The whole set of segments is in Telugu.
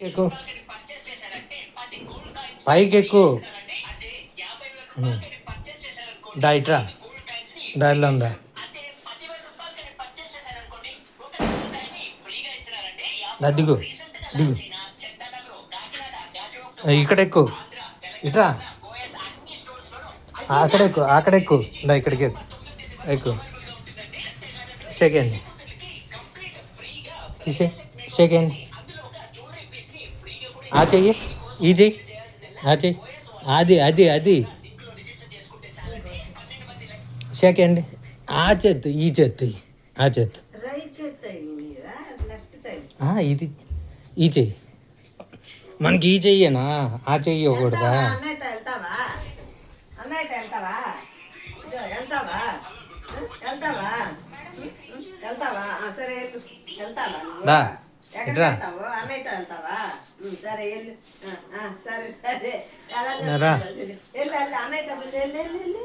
ఎక్కువ. పైకి ఎక్కువ. దా ఇట్రా దారిలో ఉందా? దిగు. దిగు. ఇక్కడ ఎక్కువ. ఇట్రా? అక్కడ ఎక్కువ అక్కడ ఎక్కువ. దా ఇక్కడికి ఎక్కువ. ఎక్కువ షేక్ హ్యాండ్ తీసే షేక్ హ్యాండ్ ఆ చెయ్యి. ఈ చెయ్యి. ఆ చెయ్యి. అది అది అది. షేక్ హ్యాండ్ ఆ చేత్తు ఈ చేత్తు ఆ చేత్తు. ఇది ఈ చెయ్యి. మనకి ఈ చెయ్యేనా? ఆ చెయ్యి ఇవ్వకూడదా? వెళ్తావా? సరే వెళ్తావా? సరే వెళ్ళు ఆ, ఆ, సరే సరే ఎలా రా. వెళ్ళు వెళ్ళు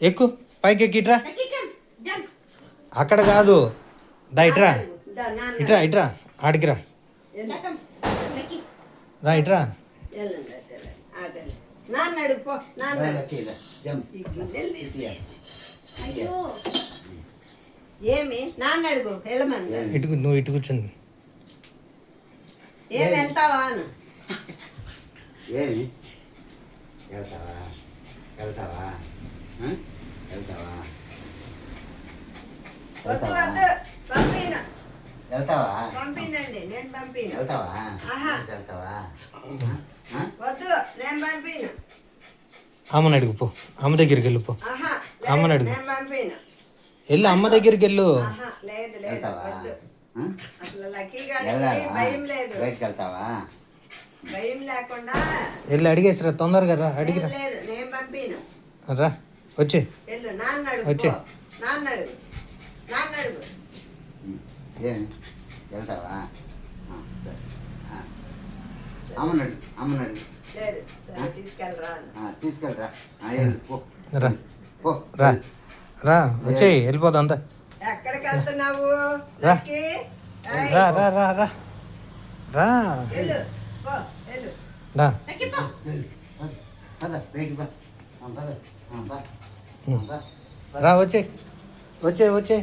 ఎక్కు పైకి ఎక్కి ఇట్రా అక్కడ కాదు దా ఇట్రా. ఇట్రా ఇట్రా ఆడికి రా ఇట్రా. నాన్న అడుగు నాన్న అడుగు. ఈ గిన్నెలు తీసి. ఏమి? నాన్న అడుగు వెళ్ళమని. ఇటు నువ్వు ఇటు కూర్చుంది ఏం వెళ్తావా అను. ఏమి? వెళ్తావా? వెళ్తావా? వెళ్తావా? వద్దు వద్దు పంపిన. వెళ్తావా? పంపినండి నేను పంపిన. వెళ్తావా. వెళ్తావా? వద్దు నేను పంపిన. అమ్మని అడుగు పో. అమ్మ దగ్గరికి వెళ్ళు పో. ఆహా అమ్మని లేదు, అడుగు. నేను పంపిన. వెళ్ళు అమ్మ దగ్గరికి వెళ్ళు. లేదు లేదు వెళ్తావా? వద్దు? అసలు లక్కీ వెళ్ళాలా? భయం లేదు. బయటికి వెళ్తావా? భయం లేకుండా వెళ్ళి అడిగేసిరా తొందరగా రా అడిగిరా లేదు, లేదు నేను పంపిన. రా వచ్చే. వెళ్ళు నాన్న అడుగు వచ్చే. పో. నాన్న అడుగు నాన్న అడుగు. ఉం. ఏమి వెళ్తావా? ఆ, సరే. ఆ. అమ్మని అడుగు అమ్మని అడుగు. లేదు సరే తీసుకెళ్ళరా తీసుకెళ్ళరా పో. రా. రా వచ్చేయి వెళ్ళిపోదాం అంతా ఎక్కడికి వెళ్తున్నావు రా. రా రా రా. రా. రా. రా వచ్చే వచ్చే వచ్చే